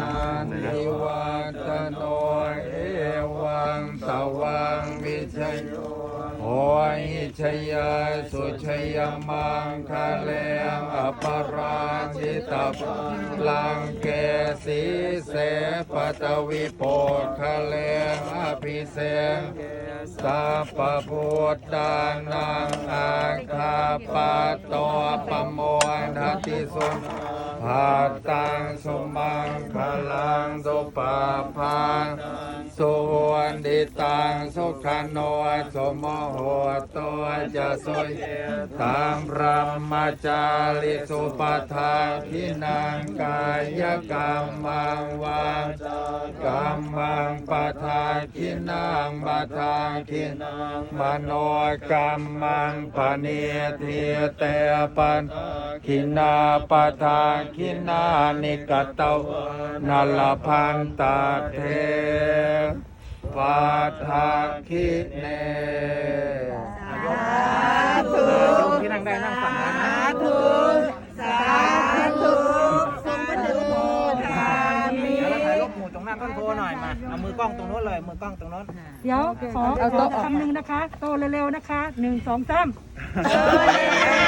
นานิวัตโนเอวังสวังวิชโยโหอยชยาสุชยมังคะเลงอปราชิตาลังเกสีเสปตวิโปคะเลงอภิเสงสัพพุทธานังอาคาปโตปโม ติสุภาตังสุมังคลังสุปาพังสุ วันดิตังสุขโนสมโหตัวจะสุยตามพระมจาริสุปทาทินังกายกรรมังวางกรรมังปทาคินังปทาคินังมโนกรรมังปณีเทียเตปันคินาปทาคินานิกตตวนัลพันตาเท ปาทาคิเนโยมที่นั่งได้นั่งฝั่งนั้นนะสาธุสมปโมทามิเดี๋ยวเราถ่ายรูปหมู่ตรงหน้าต้นโพหน่อยมา เอามือกล้องตรงโน้นเลย มือกล้องตรงโน้น เดี๋ยวขอขอคำหนึ่งนะคะ โตเร็วๆนะคะหนึ่งสองสามเร็ว